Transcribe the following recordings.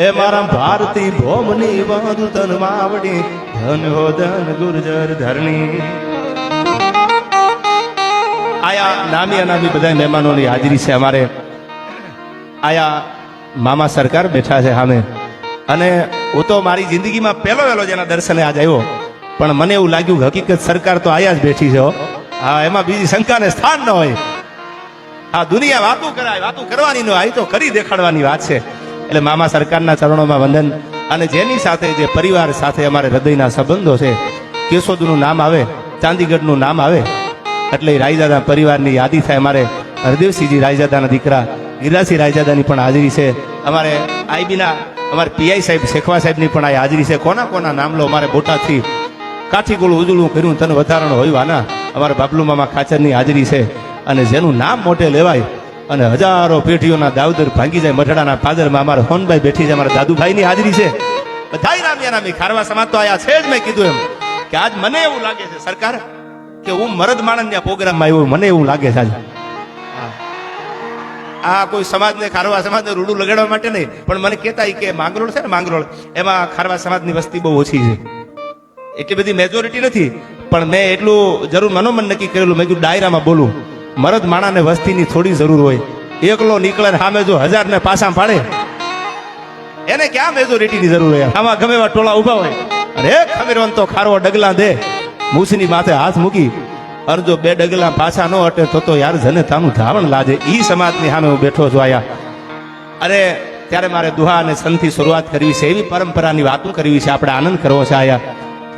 એ મારા ભારતી ભોમની વધુ તન માવડી, ધન હો ધન ગુર્જર ધરણી. આયા નામી અનામી બધા મહેમાનોની હાજરી છે અમારે. આયા મામા સરકાર બેઠા છે સામે. અને હું તો મારી જિંદગીમાં પહેલો વહેલો જેના દર્શને આજ આવ્યો. પણ મને એવું લાગ્યું હકીકત સરકાર તો આયા જ બેઠી છે હા. એમાં બીજી શંકાને સ્થાન ન હોય. હા, દુનિયા વાતું કરાય, વાતું કરવાની ન હોય તો કરી દેખાડવાની વાત છે. એટલે મામા સરકારના ચરણોમાં વંદન. અને જેની સાથે જે પરિવાર સાથે અમારે હૃદયના સંબંધો છે, કેશોદનું નામ આવે, ચાંદીગઢનું નામ આવે, એટલે રાયજાદા પરિવારની યાદી થાય અમારે. હરદેવસિંહજી રાયજાદાના દીકરા ગિરાસિંહ રાયજાદાની પણ હાજરી છે. અમારે આઈબીના, અમારે પીઆઈ સાહેબ, શેખવા સાહેબની પણ આ હાજરી છે. કોના કોના નામ લો અમારે બોટાદથી કાઠીગોળું ઉજળું કર્યું તને વધારણ હોય આના અમારા બાબલુ મામા ખાચરની હાજરી છે. અને જેનું નામ મોટે લેવાય અને હજારો પેઢીઓના દાવદર ભાંગી જાય મઠડાના પાદરમાં અમારા હોનભાઈ બેઠી છે, અમારા દાદુભાઈની હાજરી છે. બધા નામી નામી ખારવા સમાજ તો આયા છે જ મેં કીધું એમ કે આજ મને એવું લાગે છે સરકાર કે હું મરદ માણસના પ્રોગ્રામમાં આવ્યો મને એવું લાગે છે આજે. આ કોઈ સમાજને ખારવા સમાજને રૂડું લગાડવા માટે નહીં, પણ મને કહેતા કે માંગરોળ છે ને માંગરોળ, એમાં ખારવા સમાજની વસ્તી બહુ ઓછી છે. એટલી બધી મેજોરિટી નથી, પણ મેં એટલું જરૂર મનોમન નક્કી કરેલું, મેં કીધું ડાયરામાં બોલું. મરદ માણાને વસ્તીની થોડી જરૂર હોય. એકલો નીકળે સામે જો હજાર ને પાછા પાડે. એને ક્યાં મેજોરિટીની જરૂર હોય? આમાં ગમે એવા ટોળા ઊભા હોય. અને એક તો ખારો ડગલા દે. મૂછની માથે હાથ મૂકી. અરજો બે ડગલા પાછા ન અટે તો તો યાર જને તાનું ધાવણ લાજે. ઈ સમાજની સામે હું બેઠો છું આયા. અરે, ત્યારે મારે દુહા અને સંતથી શરૂઆત કરવી છે. એવી પરંપરાની વાતો કરવી છે. આપણે આનંદ કરવો છે આયા.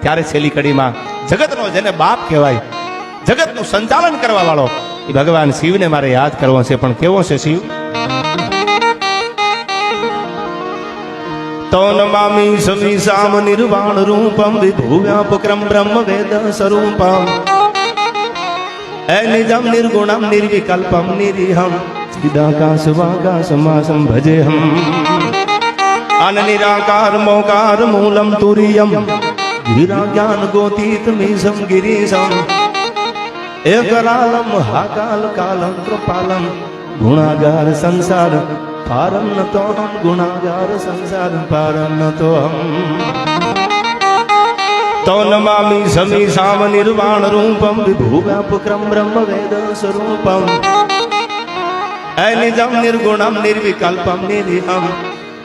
ત્યારે છેલ્લી કડીમાં જગતનો જેને બાપ કહેવાય, જગતનું સંચાલન કરવા વાળો એ ભગવાન શિવને મારે યાદ કરવો છે, પણ કેવો છે શિવ? તો નમામી સમી સામ નિર્વાણ રૂપમ વિભુ વ્યાપક્રમ બ્રહ્મ વેદ સ્વરૂપમ. એ નિજમ નિર્ગુણમ નિર્વિકલ્પમ નિરીહમ. ચિદાકાશ વાકાશમાસમ ભજેહમ. અન નિરાકાર મોકાર મૂલમ તુરિયમ. ગિરા જ્ઞાન ગોતીત મીસમ ગિરીશમ. એકરાલમ હાકાલ, કાલમ, કૃપાલમ, ગુણાગાર, સંસાર. પારમ ન તો હમ ગુણાગાર, સંસાર, પારમ ન તો હમ તો નમામી સમી સામ નિર્વાણ રૂપમ, વિભુ વ્યાપક્રમ બ્રહ્મ વેદ સ્વરૂપમ. અનિજમ નિર્ગુણમ, નિર્વિકલ્પમ, નિરીહમ.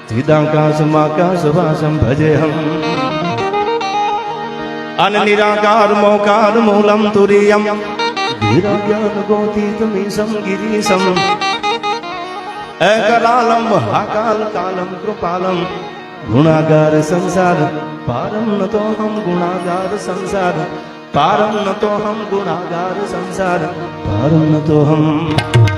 ચિદાકાશમાકાશ વાસમ, ભજેહમ. અન નિરાકાર, મોકાર, મૂલમ, તુરિયમ. ગિરીશમ એકલાલમ હાકાલ કાલમ કૃપાલમ ગુણાગાર સંસાર પારમ ન તો હમ ગુણાગાર સંસાર પારમ ન હમ ગુણાગાર સંસાર પારમ ન હમ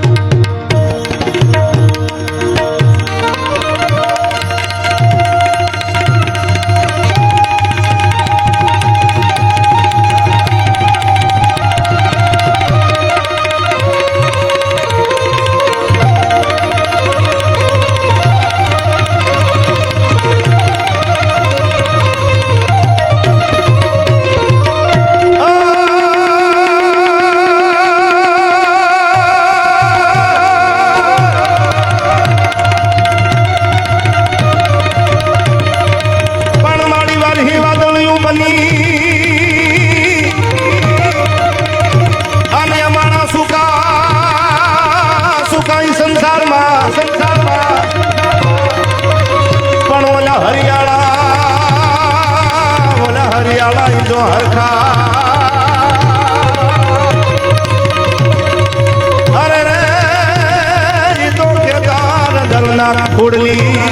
ના ખોડલી.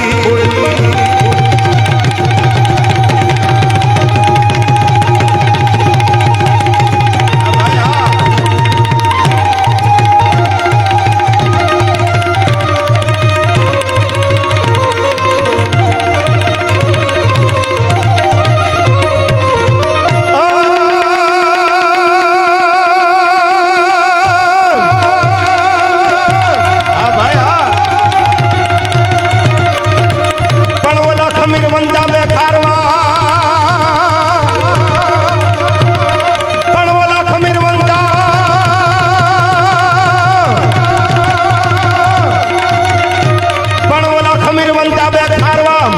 મિરવંતા બે ખારવા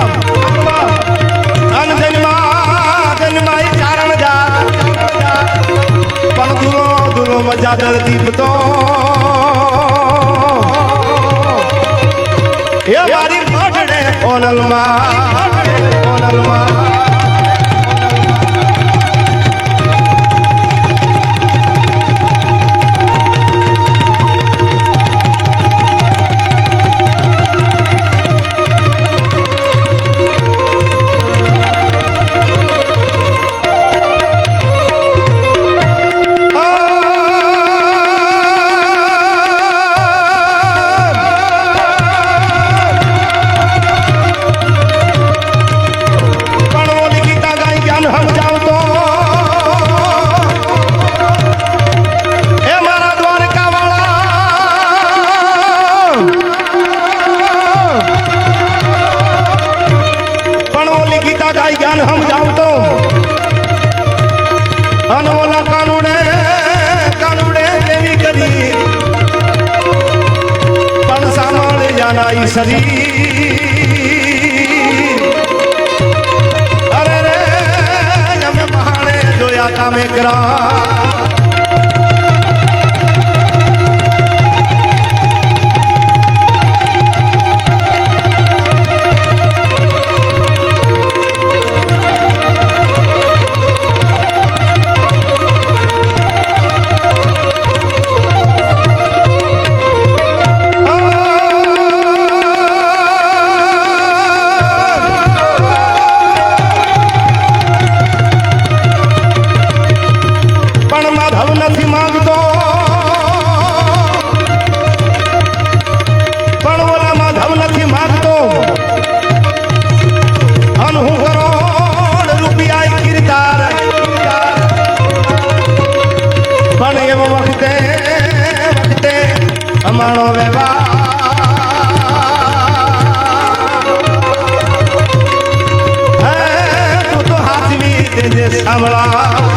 મજા દરદીપ તો એ મારી પાટડે ઓનલમાં ઓનલમાં. cabeça અમળા